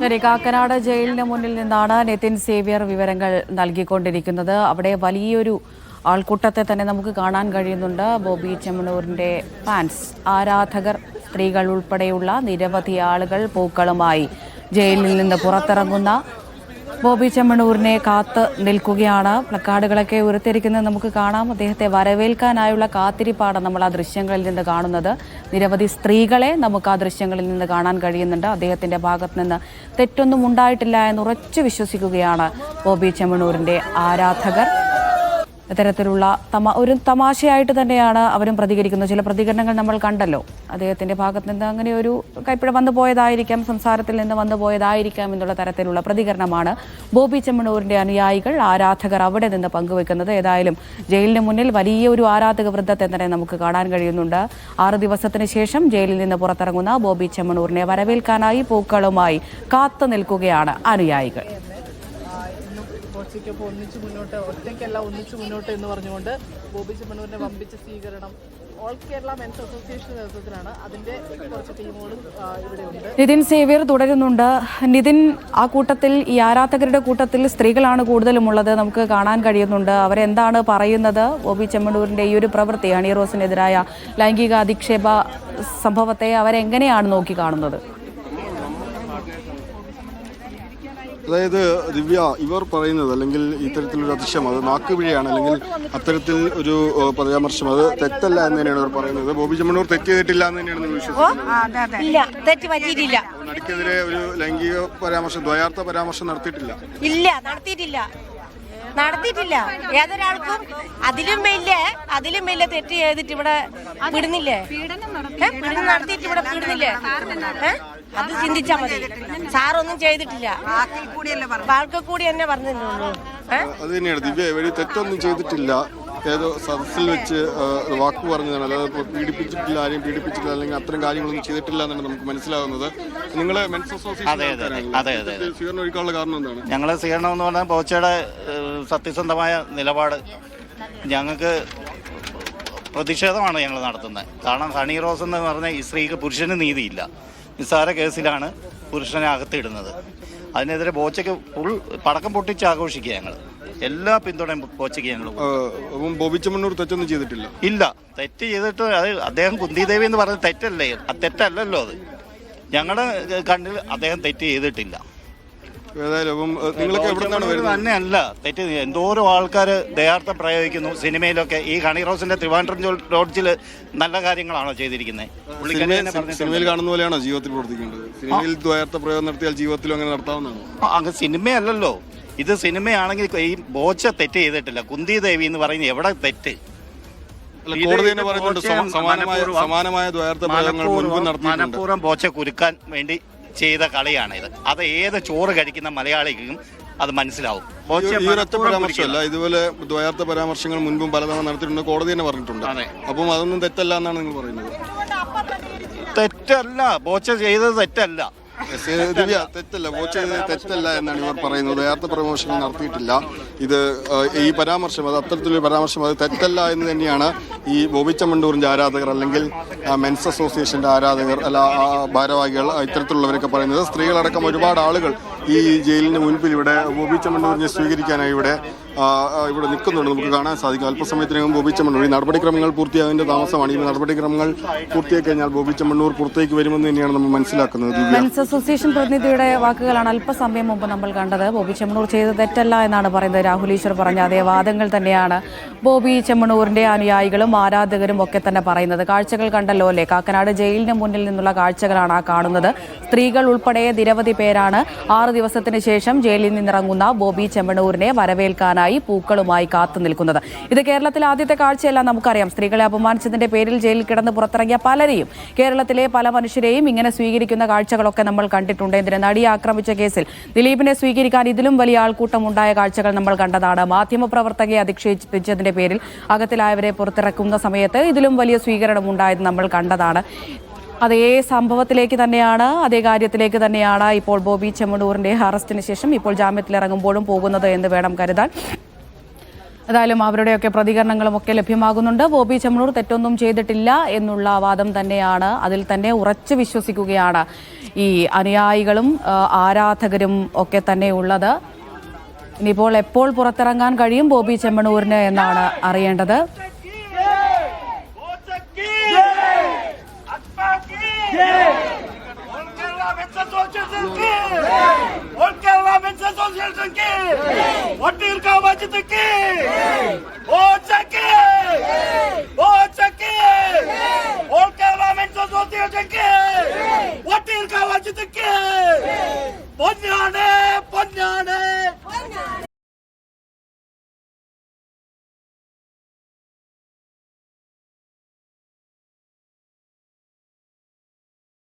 ശരി കാക്കനാട് ജയിലിന് മുന്നിൽ നിന്നാണ് നിതിൻ സേവ്യർ വിവരങ്ങൾ നൽകിക്കൊണ്ടിരിക്കുന്നത്. അവിടെ വലിയൊരു ആൾക്കൂട്ടത്തെ തന്നെ നമുക്ക് കാണാൻ കഴിയുന്നുണ്ട്. ബോബി ചെമ്മണൂരിന്റെ ഫാൻസ് ആരാധകർ സ്ത്രീകൾ ഉൾപ്പെടെയുള്ള നിരവധി ആളുകൾ പൂക്കളുമായി ജയിലിൽ നിന്ന് പുറത്തിറങ്ങുന്ന ബോബി ചെമ്മണൂരിനെ കാത്ത് നിൽക്കുകയാണ്. പ്ലക്കാർഡുകളൊക്കെ ഉയർത്തിയിരിക്കുന്നത് നമുക്ക് കാണാം. അദ്ദേഹത്തെ വരവേൽക്കാനായുള്ള കാത്തിരിപ്പാണ് നമ്മൾ ആ ദൃശ്യങ്ങളിൽ നിന്ന് കാണുന്നത്. നിരവധി സ്ത്രീകളെ നമുക്ക് ആ ദൃശ്യങ്ങളിൽ നിന്ന് കാണാൻ കഴിയുന്നുണ്ട്. അദ്ദേഹത്തിന്റെ ഭാഗത്ത് നിന്ന് തെറ്റൊന്നും ഉണ്ടായിട്ടില്ല എന്ന് ഉറച്ചു വിശ്വസിക്കുകയാണ് ബോബി ചെമ്മണൂരിന്റെ ആരാധകർ. ഇത്തരത്തിലുള്ള തമാ ഒരു തമാശയായിട്ട് തന്നെയാണ് അവരും പ്രതികരിക്കുന്നത്. ചില പ്രതികരണങ്ങൾ നമ്മൾ കണ്ടല്ലോ. അദ്ദേഹത്തിന്റെ ഭാഗത്ത് നിന്ന് അങ്ങനെ ഒരു കൈപ്പിഴ വന്നു പോയതായിരിക്കാം സംസാരത്തിൽ നിന്ന് വന്നു പോയതായിരിക്കാം എന്നുള്ള തരത്തിലുള്ള പ്രതികരണമാണ് ബോബി ചെമ്മണൂരിന്റെ അനുയായികൾ ആരാധകർ അവിടെ നിന്ന് പങ്കുവെക്കുന്നത്. ഏതായാലും ജയിലിന് മുന്നിൽ വലിയ ഒരു ആരാധക വൃദ്ധത്തെ തന്നെ നമുക്ക് കാണാൻ കഴിയുന്നുണ്ട്. ആറ് ദിവസത്തിന് ശേഷം ജയിലിൽ നിന്ന് പുറത്തിറങ്ങുന്ന ബോബി ചെമ്മണൂരിനെ വരവേൽക്കാനായി പൂക്കളുമായി കാത്തു നിൽക്കുകയാണ് അനുയായികൾ. ഇന്നും ഒന്നിച്ച് മുന്നോട്ട് ഒറ്റയ്ക്കല്ല ഒന്നിച്ച് മുന്നോട്ട് എന്ന് പറഞ്ഞുകൊണ്ട് ബോബി ചെമ്മണ്ണൂരിന്റെ വമ്പിച്ച സ്വീകരണം ഓൾ കേരള മെൻസ് അസോസിയേഷൻ നേതൃത്വത്തിലാണ്. അതിന്റെ നിതിൻ സേവിയർ തുടരുന്നുണ്ട്. നിതിൻ ആ കൂട്ടത്തിൽ ഈ ആരാധകരുടെ കൂട്ടത്തിൽ സ്ത്രീകളാണ് കൂടുതലും ഉള്ളത് നമുക്ക് കാണാൻ കഴിയുന്നുണ്ട്. അവരെന്താണ് പറയുന്നത്? ബോബി ചെമ്മണ്ണൂരിന്റെ ഈ ഒരു പ്രവൃത്തി അണിയറോസിനെതിരായ ലൈംഗിക അധിക്ഷേപ സംഭവത്തെ അവരെങ്ങനെയാണ് നോക്കി കാണുന്നത്? അതായത് ദിവ്യ ഇവർ പറയുന്നത് അല്ലെങ്കിൽ ഇത്തരത്തിലൊരു അതിശയം അത് നാക്കുപിഴയാണ് അല്ലെങ്കിൽ അത്തരത്തിൽ ഒരു പരാമർശം അത് തെറ്റല്ല എന്ന് തന്നെയാണ് ഇവർ പറയുന്നത്. ബോബി ചെമ്മണ്ണൂർ തെറ്റ് ചെയ്തിട്ടില്ല എന്ന് തന്നെയാണ് നിങ്ങൾ വിശ്വസിക്കുന്നത്. ഇല്ല തെറ്റ് പറ്റിയിട്ടില്ല. നടിക്കെതിരെ ഒരു ലൈംഗിക പരാമർശം ദ്വയാർത്ഥ പരാമർശം നടത്തിയിട്ടില്ല. ഇല്ല നടത്തിയിട്ടില്ല. നടത്തിയിട്ടില്ല. ഏതൊരാൾക്കും അതിലും വലിയ അതിലും വലിയ തെറ്റ് ചെയ്തിട്ട് ഇവിടെ വിടുന്നില്ലേ? പീഡനം നടത്തിയിട്ട് ഇവിടെ വിടുന്നില്ലേ? അത് ചിന്തിച്ചാ മതി. സാറൊന്നും ചെയ്തിട്ടില്ല. ബാൾക്ക് കൂടി തന്നെ പറഞ്ഞിട്ടുള്ളൂ? അത് തന്നെയാണ്. ദിവ്യ ഇവർ തെറ്റൊന്നും ചെയ്തിട്ടില്ല. ഏതോ സദസ്സിൽ വെച്ച് വാക്ക് പറഞ്ഞതാണ്. അല്ലാതെ പീഡിപ്പിച്ചിട്ടില്ല ആരെയും പീഡിപ്പിച്ചിട്ടില്ല അല്ലെങ്കിൽ അത്തരം കാര്യങ്ങളൊന്നും ചെയ്തിട്ടില്ല എന്നാണ് നമുക്ക് മനസ്സിലാകുന്നത് അസോസിയേഷൻ അതെ, അതെ, അതെ, അതെ, അതെ. സ്വീകരണം ഒരുക്കാനുള്ള കാരണം എന്താണ്? ഞങ്ങൾ സ്വീകരണം എന്ന് പറഞ്ഞാൽ ബോച്ചയുടെ ഏഹ്, സത്യസന്ധമായ നിലപാട് ഞങ്ങൾക്ക് പ്രതിഷേധമാണ് ഞങ്ങൾ നടത്തുന്നത് കാരണം ഹണി റോസ് എന്ന് പറഞ്ഞ ഈ സ്ത്രീക്ക് പുരുഷന് നീതിയില്ല. നിസ്സാര കേസിലാണ് പുരുഷനെ അകത്തിടുന്നത് അതിനെതിരെ ബോച്ചയ്ക്ക് ഫുൾ പടക്കം പൊട്ടിച്ച് ആഘോഷിക്കുക ഞങ്ങൾ എല്ലാ പിന്തുണയും ബോച്ചയ്ക്ക് ഞങ്ങൾ തെറ്റൊന്നും ചെയ്തിട്ടില്ല? ഇല്ല. തെറ്റ് ചെയ്തിട്ട് അത് അദ്ദേഹം കുന്തിദേവി എന്ന് പറഞ്ഞ തെറ്റല്ലേ? അത് തെറ്റല്ലല്ലോ അത്. ഞങ്ങളുടെ കണ്ണിൽ അദ്ദേഹം തെറ്റ് ചെയ്തിട്ടില്ല. ഏതായാലും അപ്പം നിങ്ങളൊക്കെ എവിടെ നിന്നാണ് വരുന്നത്? തന്നെയല്ല തെറ്റ് എന്തോരം ആൾക്കാർ ദയാർത്ഥം പ്രയോഗിക്കുന്നു. സിനിമയിലൊക്കെ ഈ ഹണി റോസിന്റെ ട്രിവാൻഡ്രം ലോഡ്ജിൽ നല്ല കാര്യങ്ങളാണോ ചെയ്തിരിക്കുന്നത്. സിനിമയിൽ കാണുന്ന പോലെയാണോ ജീവിതത്തിൽ പ്രവർത്തിക്കേണ്ടത്? സിനിമയിൽ ദ്വയാർത്ഥ പ്രയോഗം നടത്തിയാൽ ജീവിതത്തിലും അങ്ങനെ നടത്താവുന്നതാണോ? അങ്ങ് സിനിമയല്ലല്ലോ. ഇത് സിനിമയാണെങ്കിൽ ഈ ബോച്ച തെറ്റ് ചെയ്തിട്ടില്ല. കുന്തി ദേവി എന്ന് പറയുന്നത് എവിടെ തെറ്റ്? കോടതി തന്നെ പറയുന്നുണ്ട് സമാനമായ മനഃപൂർവം- സമാനമായ ദ്വയാർത്ഥ പ്രയോഗങ്ങൾ മുൻപ് മനഃപൂർവം നടത്തിയിട്ടുണ്ട്. മനഃപൂർവം ബോച്ച കുരുക്കാൻ വേണ്ടി ചെയ്ത കളിയാണിത്. അത് ഏത് ചോറ് കഴിക്കുന്ന മലയാളിക്കും അത് മനസ്സിലാവും. ബോച്ച ഈ ഒരൊറ്റ മനഃപൂർവം പരാമർശമല്ല ഇതുപോലെ ദ്വയാർത്ഥ പരാമർശങ്ങൾ മുൻപും പലതവണ നടത്തിയിട്ടുണ്ട്. കോടതി തന്നെ പറഞ്ഞിട്ടുണ്ട്. അപ്പം അതൊന്നും തെറ്റല്ല എന്നാണ് നിങ്ങൾ പറയുന്നത്. തെറ്റല്ല. ബോച്ച ചെയ്തത് തെറ്റല്ല. ദിവ്യ തെറ്റല്ല വോട്ട് ചെയ്തത് തെറ്റല്ല എന്നാണ് ഇവർ പറയുന്നത്. യഥാർത്ഥ പ്രമോഷൻ നടത്തിയിട്ടില്ല. ഇത് ഈ പരാമർശം അത് അത്തരത്തിലൊരു പരാമർശം അത് തെറ്റല്ല എന്ന് തന്നെയാണ് ഈ ബോബിച്ചമണ്ടൂരിന്റെ ആരാധകർ അല്ലെങ്കിൽ മെൻസ് അസോസിയേഷന്റെ ആരാധകർ അല്ല ഭാരവാഹികൾ ഇത്തരത്തിലുള്ളവരൊക്കെ പറയുന്നത്. സ്ത്രീകളടക്കം ഒരുപാട് ആളുകൾ ഈ ജയിലിന് മുൻപിൽ ഇവിടെ ബോബിച്ചമണ്ടൂരിനെ സ്വീകരിക്കാനായി ഇവിടെ ഇവിടെ നിൽക്കുന്നുണ്ട്. നമുക്ക് കാണാൻ സാധിക്കും. അല്പസമയത്തിനകം ബോബിച്ചമണ്ണൂർ ഈ നടപടിക്രമങ്ങൾ പൂർത്തിയാകുന്നതിന്റെ താമസമാണ്. ഈ നടപടിക്രമങ്ങൾ പൂർത്തിയാക്കി കഴിഞ്ഞാൽ ബോബിച്ചമണ്ണൂർ പുറത്തേക്ക് വരുമെന്ന് തന്നെയാണ് നമ്മൾ മനസ്സിലാക്കുന്നത് മെൻസ് അസോസിയേഷൻ പ്രതിനിധിയുടെ വാക്കുകളാണ് അല്പസമയം മുമ്പ് നമ്മൾ കണ്ടത്. ബോബി ചെമ്മണ്ണൂർ ചെയ്ത തെറ്റല്ല എന്നാണ് പറയുന്നത് രാഹുൽ ഈശ്വർ പറഞ്ഞ അതേ വാദങ്ങൾ തന്നെയാണ് ബോബി ചെമ്മണൂരിന്റെ അനുയായികളും ആരാധകരും ഒക്കെ തന്നെ പറയുന്നത്. കാഴ്ചകൾ കണ്ടല്ലോ അല്ലേ? കാക്കനാട് ജയിലിന് മുന്നിൽ നിന്നുള്ള കാഴ്ചകളാണ് ആ കാണുന്നത്. സ്ത്രീകൾ ഉൾപ്പെടെ നിരവധി പേരാണ് ആറ് ദിവസത്തിന് ശേഷം ജയിലിൽ നിന്നിറങ്ങുന്ന ബോബി ചെമ്മണൂരിനെ വരവേൽക്കാനായി പൂക്കളുമായി കാത്തു നിൽക്കുന്നത്. ഇത് കേരളത്തിൽ ആദ്യത്തെ കാഴ്ചയല്ല നമുക്കറിയാം. സ്ത്രീകളെ അപമാനിച്ചതിന്റെ പേരിൽ ജയിലിൽ കിടന്ന് പുറത്തിറങ്ങിയ പലരെയും കേരളത്തിലെ പല മനുഷ്യരെയും ഇങ്ങനെ സ്വീകരിക്കുന്ന കാഴ്ചകളൊക്കെ നമ്മൾ കണ്ടിട്ടുണ്ട്. എന്തിന് നടിയെ ആക്രമിച്ച കേസിൽ ദിലീപിനെ സ്വീകരിക്കാൻ ഇതിലും വലിയ ആൾക്കൂട്ടം ഉണ്ടായ കാഴ്ചകൾ നമ്മൾ കണ്ടതാണ്. മാധ്യമപ്രവർത്തകയെ അധിക്ഷേപിച്ചതിന്റെ പേരിൽ അകത്തിലായവരെ പുറത്തിറക്കുന്ന സമയത്ത് ഇതിലും വലിയ സ്വീകരണം ഉണ്ടായത് നമ്മൾ കണ്ടതാണ്. അതേ സംഭവത്തിലേക്ക് തന്നെയാണ് അതേ കാര്യത്തിലേക്ക് തന്നെയാണ് ഇപ്പോൾ ബോബി ചെമ്മണൂറിന്റെ അറസ്റ്റിന് ശേഷം ഇപ്പോൾ ജാമ്യത്തിൽ ജാമ്യത്തിലിറങ്ങുമ്പോഴും പോകുന്നത് എന്ന് വേണം കരുതാൻ. ഏതായാലും അവരുടെയൊക്കെ പ്രതികരണങ്ങളും ഒക്കെ ലഭ്യമാകുന്നുണ്ട്. ബോബി ചെമ്മണൂർ തെറ്റൊന്നും ചെയ്തിട്ടില്ല എന്നുള്ള വാദം തന്നെയാണ്. അതിൽ തന്നെ ഉറച്ചു വിശ്വസിക്കുകയാണ് ഈ അനുയായികളും ആരാധകരും ഒക്കെ തന്നെ ഉള്ളത്. ഇനിയിപ്പോൾ എപ്പോൾ പുറത്തിറങ്ങാൻ കഴിയും ബോബി ചെമ്മണൂരിന് എന്നാണ് അറിയേണ്ടത്. Hey! What?